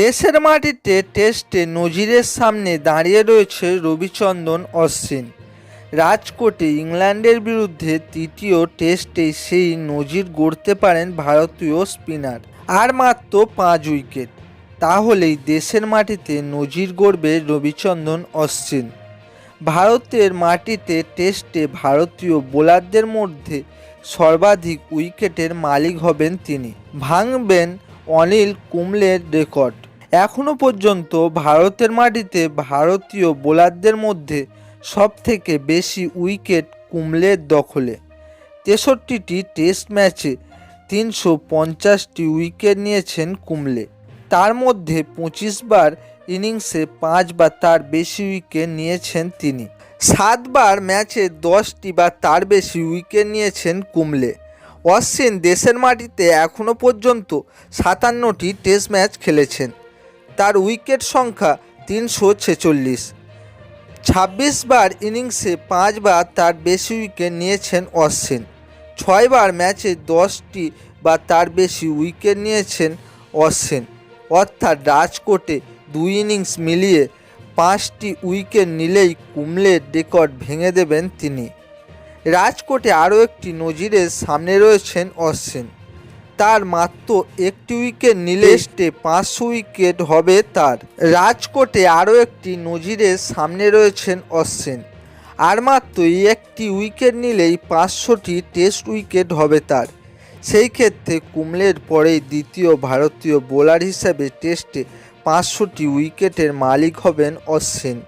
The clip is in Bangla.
দেশের মাটিতে টেস্টে নজিরের সামনে দাঁড়িয়ে রয়েছে রবিচন্দন অশ্বিন। রাজকোটে ইংল্যান্ডের বিরুদ্ধে তৃতীয় টেস্টে সেই নজির গড়তে পারেন ভারতীয় স্পিনার। আর মাত্র পাঁচ উইকেট। তাহলেই দেশের মাটিতে নজির গড়বে রবিচন্দন অশ্বিন। ভারতের মাটিতে টেস্টে ভারতীয় বোলারদের মধ্যে সর্বাধিক উইকেটের মালিক হবেন তিনি। ভাঙবেন অনিল কুম্বলের রেকর্ড। এখনও পর্যন্ত ভারতের মাটিতে ভারতীয় বোলারদের মধ্যে সবথেকে বেশি উইকেট কুম্বলের দখলে। তেষট্টিটি টেস্ট ম্যাচে তিনশো পঞ্চাশটি উইকেট নিয়েছেন কুম্বলে। তার মধ্যে পঁচিশ বার ইনিংসে পাঁচ বা তার বেশি উইকেট নিয়েছেন তিনি। সাতবার ম্যাচে দশটি বা তার বেশি উইকেট নিয়েছেন কুম্বলে। অশ্বিন দেশের মাটিতে এখনও পর্যন্ত সাতান্নটি টেস্ট ম্যাচ খেলেছেন। তার উইকেট সংখ্যা তিনশো ছেচল্লিশ। ছাব্বিশ বার ইনিংসে পাঁচবার তার বেশি উইকেট নিয়েছেন অশ্বিন। ছয়বার ম্যাচে দশটি বা তার বেশি উইকেট নিয়েছেন অশ্বিন। অর্থাৎ রাজকোটে দুই ইনিংস মিলিয়ে পাঁচটি উইকেট নিলেই কুমলের রেকর্ড ভেঙে দেবেন তিনি। রাজকোটে আরও একটি নজিরের সামনে রয়েছেন অশ্বিন। তার মাত্র একটি উইকেট নিলে টেস্টে পাঁচশো উইকেট হবে তার। রাজকোটে আরও একটি নজিরের সামনে রয়েছেন অশ্বিন। আর মাত্র একটি উইকেট নিলেই পাঁচশোটি টেস্ট উইকেট হবে তার। সেই ক্ষেত্রে কুমলের পরেই দ্বিতীয় ভারতীয় বোলার হিসেবে টেস্টে পাঁচশোটি উইকেটের মালিক হবেন অশ্বিন।